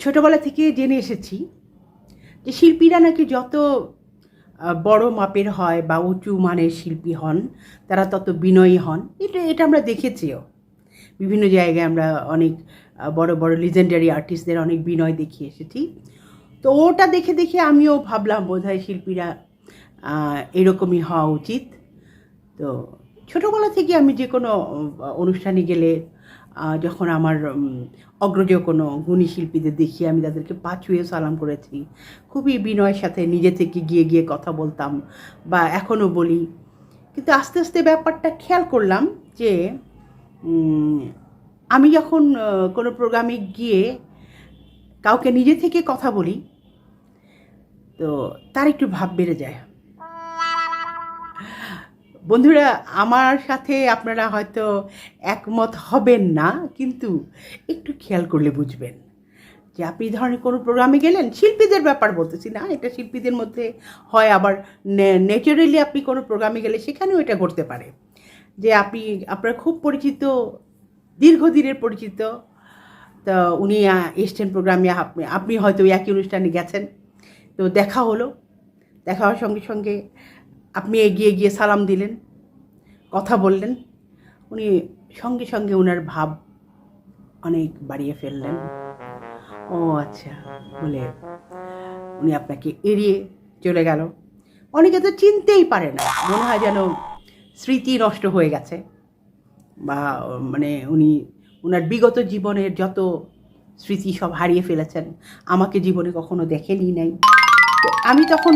ছোটোবেলা থেকে জেনে এসেছি যে শিল্পীরা নাকি যত বড় মাপের হয় বা উঁচু মানের শিল্পী হন, তারা তত বিনয়ী হন। এটা এটা আমরা দেখেছিও। বিভিন্ন জায়গায় আমরা অনেক বড় বড় লিজেন্ডারি আর্টিস্টদের অনেক বিনয় দেখিয়ে এসেছি। তো ওটা দেখে দেখে আমিও ভাবলাম বোধহয় শিল্পীরা এরকমই হওয়া উচিত। তো ছোটোবেলা থেকে আমি যে কোনো অনুষ্ঠানে গেলে যখন আমার অগ্রজ কোনো গুণী শিল্পীদের দেখি, আমি তাদেরকে পা ছুঁয়ে সালাম করেছি। খুবই বিনয়ের সাথে নিজে থেকে গিয়ে গিয়ে কথা বলতাম বা এখনও বলি। কিন্তু আস্তে আস্তে ব্যাপারটা খেয়াল করলাম যে আমি যখন কোনো প্রোগ্রামে গিয়ে কাউকে নিজে থেকে কথা বলি, তো তার একটু ভাব বেড়ে যায়। বন্ধুরা, আমার সাথে আপনারা হয়তো একমত হবেন না, কিন্তু একটু খেয়াল করলে বুঝবেন যে আপনি ধরনের কোনো প্রোগ্রামে গেলেন, শিল্পীদের ব্যাপার বলতেছি না, এটা শিল্পীদের মধ্যে হয়, আবার ন্যাচারালি আপনি কোনো প্রোগ্রামে গেলে সেখানেও এটা ঘটতে পারে। যে আপনি, আপনার খুব পরিচিত, দীর্ঘদিনের পরিচিত, তো উনি এসছেন প্রোগ্রামে আপনি আপনি হয়তো একই অনুষ্ঠানে গেছেন, তো দেখা হলো, দেখা হওয়ার সঙ্গে সঙ্গে আপনি এগিয়ে গিয়ে সালাম দিলেন, কথা বললেন। উনি সঙ্গে সঙ্গে ওনার ভাব অনেক বাড়িয়ে ফেললেন। ও আচ্ছা বলে উনি আপনাকে এড়িয়ে চলে গেল। অনেকে তো চিনতেই পারে না, মনে হয় যেন স্মৃতি নষ্ট হয়ে গেছে। বা মানে উনি ওনার বিগত জীবনের যত স্মৃতি সব হারিয়ে ফেলেছেন, আমাকে জীবনে কখনো দেখেনি নাই। আমি তখন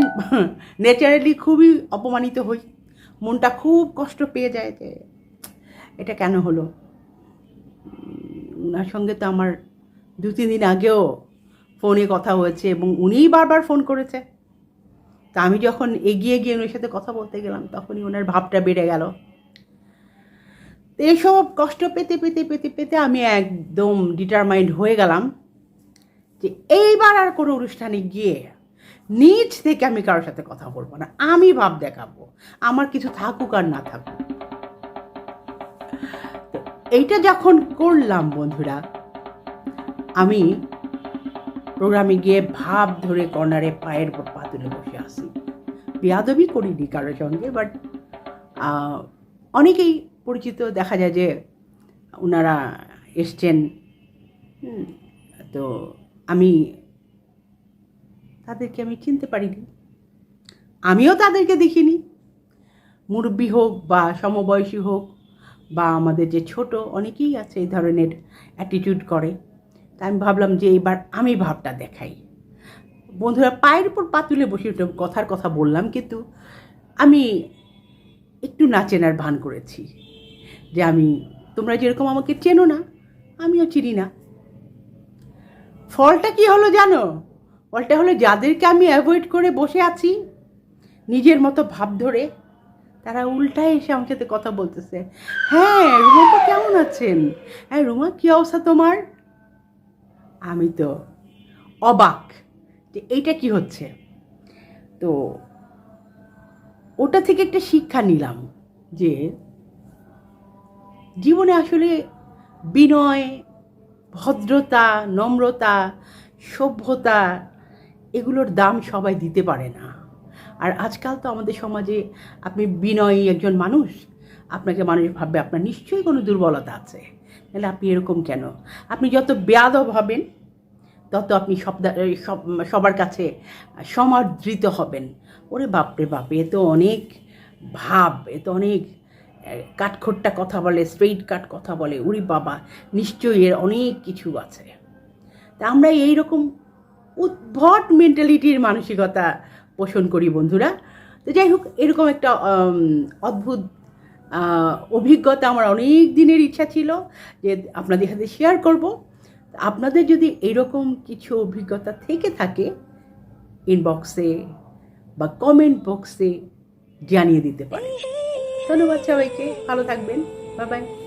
ন্যাচারালি খুবই অপমানিত হই। মনটা খুব কষ্ট পেয়ে যায় যে এটা কেন হলো? ওনার সঙ্গে তো আমার দু, তিন দিন আগেও ফোনে কথা হয়েছে এবং উনিই বারবার ফোন করেছে। তা আমি যখন এগিয়ে গিয়ে ওনার সাথে কথা বলতে গেলাম, তখনই ওনার ভাবটা বেড়ে গেল। এইসব কষ্ট পেতে পেতে পেতে পেতে আমি একদম ডিটারমাইন্ড হয়ে গেলাম যে এইবার আর কোনো অনুষ্ঠানে গিয়ে নিজ থেকে আমি কারোর সাথে কথা বলব না। আমি ভাব দেখাবো। আমার কিছু থাকুক আর না থাকুক। এইটা যখন করলাম বন্ধুরা, আমি প্রোগ্রামে গিয়ে ভাব ধরে কর্নারে পায়ের পা তুলে বসে আসি বেয়াদবি করিনি কারোর সঙ্গে বাট অনেকেই পরিচিত, দেখা যায় যে ওনারা এসছেন তো আমি তাদেরকে আমি চিনতে পারিনি। আমিও তাদেরকে দেখিনি। মুরব্বী হোক বা সমবয়সী হোক বা আমাদের যে ছোট অনেকেই আছে এই ধরনের অ্যাটিটিউড করে তাই আমি ভাবলাম যে এবার আমি ভাবটা দেখাই। বন্ধুরা, পায়ের উপর পা তুলে বসে কথার কথা বললাম, কিন্তু আমি একটু না চেনার ভান করেছি যে আমি, তোমরা যেরকম আমাকে চেনো না, আমিও চিনি না। ফলটা কি হলো জানো? ফলটা হলো যাদেরকে আমি অ্যাভয়েড করে বসে আছি, নিজের মতো ভাব ধরে, তারা উল্টায় এসে আমার সাথে কথা বলতেছে। হ্যাঁ রুমাপা কেমন আছেন? হ্যাঁ রুমা, কী অবস্থা তোমার? আমি তো অবাক যে এইটা কি হচ্ছে। তো ওটা থেকে একটা শিক্ষা নিলাম যে জীবনে আসলে বিনয়, ভদ্রতা, নম্রতা, সভ্যতা এগুলোর দাম সবাই দিতে পারে না। আর আজকাল তো আমাদের সমাজে আপনি বিনয়ী একজন মানুষ, আপনাকে মানুষ ভাববে আপনার নিশ্চয়ই কোনো দুর্বলতা আছে। তাহলে আপনি এরকম কেন? আপনি যত বেয়াদব হবেন, তত আপনি সব সব, সবার কাছে সমাদৃত হবেন। ওরে বাপরে বাপ, এ তো অনেক ভাব, এ তো অনেক কাঠখোট্টা কথা বলে স্ট্রেইট কাট কথা বলে। উরি বাবা, নিশ্চয়ই এর অনেক কিছু আছে। তা আমরা এই রকম উদ্ভট মেন্টালিটির মানসিকতা পোষণ করি বন্ধুরা। তো যাই হোক, এরকম একটা অদ্ভুত অভিজ্ঞতা আমার অনেক দিনের ইচ্ছা ছিল যে আপনাদের সাথে শেয়ার করব। আপনাদের যদি এরকম কিছু অভিজ্ঞতা থেকে থাকে ইনবক্সে বা কমেন্ট বক্সে জানিয়ে দিতে পারেন। ধন্যবাদ সবাইকে, ভালো থাকবেন। Bye bye